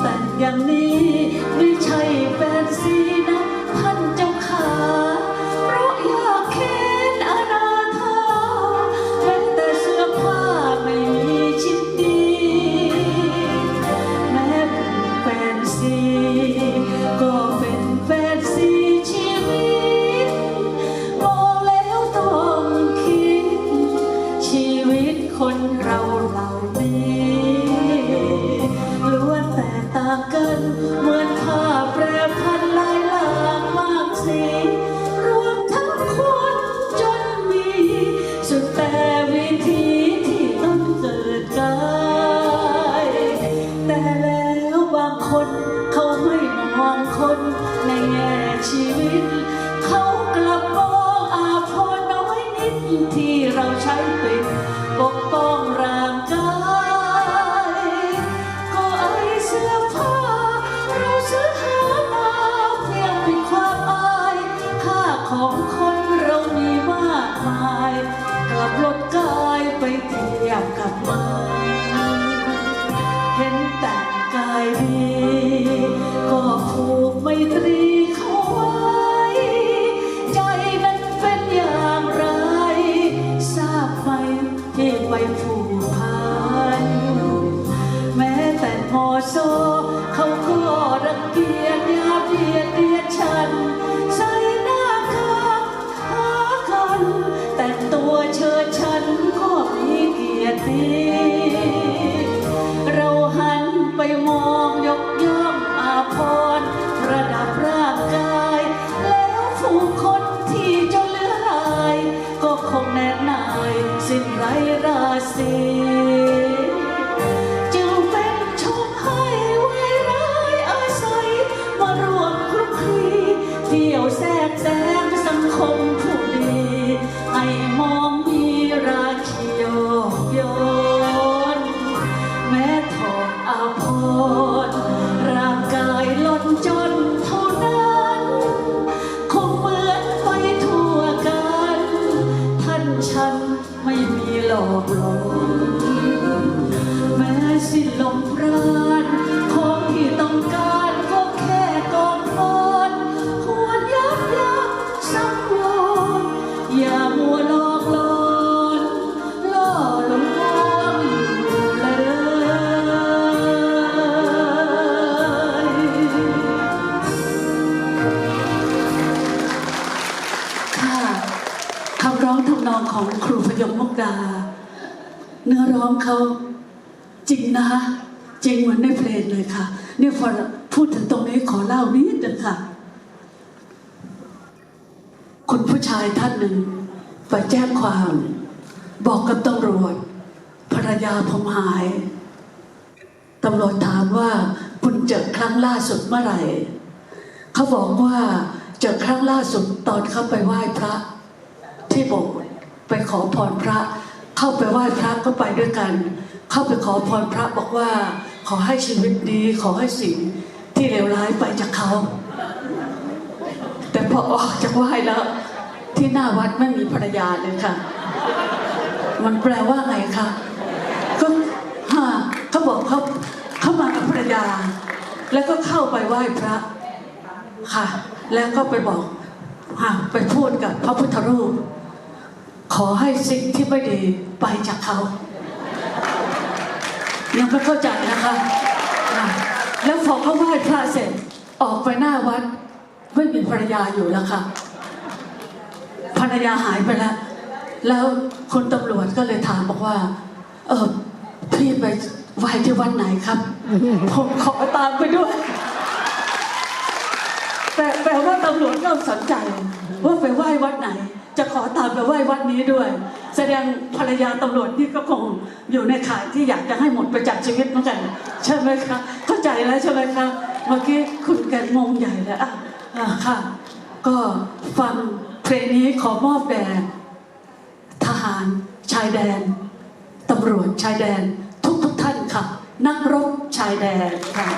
แต่งอย่างนี้ คนในแง่ชีวิต เขากลับมองอาพรน้อยนิดที่เราใช้เป็นปกป้องร่างกายก็ไอเสื้อผ้าเราซื้อหามาเพียงเป็นความอายค่าของคนเรามีมากมาย กลับลดกายไปเทียบกับมัน พัน แม้แต่พอโซเขาก็รังเกียจยาเบียดเบียดฉัน ใส่หน้ากากหากัน แต่งตัวเชิดฉันก็มีเกียรติ เราหันไปมองยกย่องอาพรประดับร่างกาย แล้วผู้คนที่จ้าเลือหาย ก็คงแน่นายสิ้น ไรราศีจึงเป็นชมให้ไว้ร้ายอาศัยมารวมคลุกคลีเที่ยวแทรกแซงสังคมผู้ดีให้มองมีราคียกย้อนแม้ถอดอาภรณ์ร่างกายล่นจนเท่านั้น คงเหมือนไปทั่วกัน ท่านฉันไม่มี หลอกหลอนแม้สิ้นลมปรา คำร้องทำนองของครูพยงมุกดา เนื้อร้องเขาจริงนะจริงเหมือนในเพลงเลยค่ะ เนี่ยพอพูดถึงตรงนี้ขอเล่านิดนึงค่ะ คุณผู้ชายท่านหนึ่งไปแจ้งความ บอกกับตำรวจภรรยาผมหายตำรวจถามว่าคุณเจอครั้งล่าสุดเมื่อไหร่ เขาบอกว่าเจอครั้งล่าสุดตอนเขาไปไหว้พระ ที่โบสถ์ไปขอพรพระ เข้าไปไหว้พระก็ไปด้วยกัน เข้าไปขอพรพระบอกว่า ขอให้ชีวิตดีขอให้สิ่งที่เลวร้ายไปจากเขา แต่พอออกจากไหว้แล้ว ที่หน้าวัดไม่มีภรรยาเลยค่ะ มันแปลว่าไงคะก็ฮะเขาบอกเขาเข้ามากับภรรยา แล้วก็เข้าไปไหว้พระค่ะ แล้วก็ไปบอกค่ะไปพูดกับพระพุทธรูป ขอให้สิ่งที่ไม่ดีไปจากเขา ยังไม่เข้าใจนะคะะแล้วพอเขาไหว้พระเสร็จออกไปหน้าวัด ไม่มีภรรยาอยู่แล้วค่ะ ภรรยาหายไปแล้ว แล้วคุณตำรวจก็เลยถามบอกว่า เออพี่ไปไหว้ที่วัดไหนครับ ผมขอตามไปด้วย แต่แปลว่าตำรวจเริ่มสนใจ ว่าไปไหว้วัดไหน จะขอตามไปไหว้วัดนี้ด้วย แสดงภรรยาตำรวจนี่ก็คงอยู่ในข่ายที่อยากจะให้หมดไปจากชีวิตเหมือนกันใช่ไหมคะเข้าใจแล้วใช่ไหมคะเมื่อกี้คุณแกงงใหญ่เลยอะอะค่ะ ก็ฟังเพลงนี้ขอมอบแด่ทหารชายแดนตำรวจชายแดน ทุกทุกท่านค่ะ นักรบชายแดนค่ะ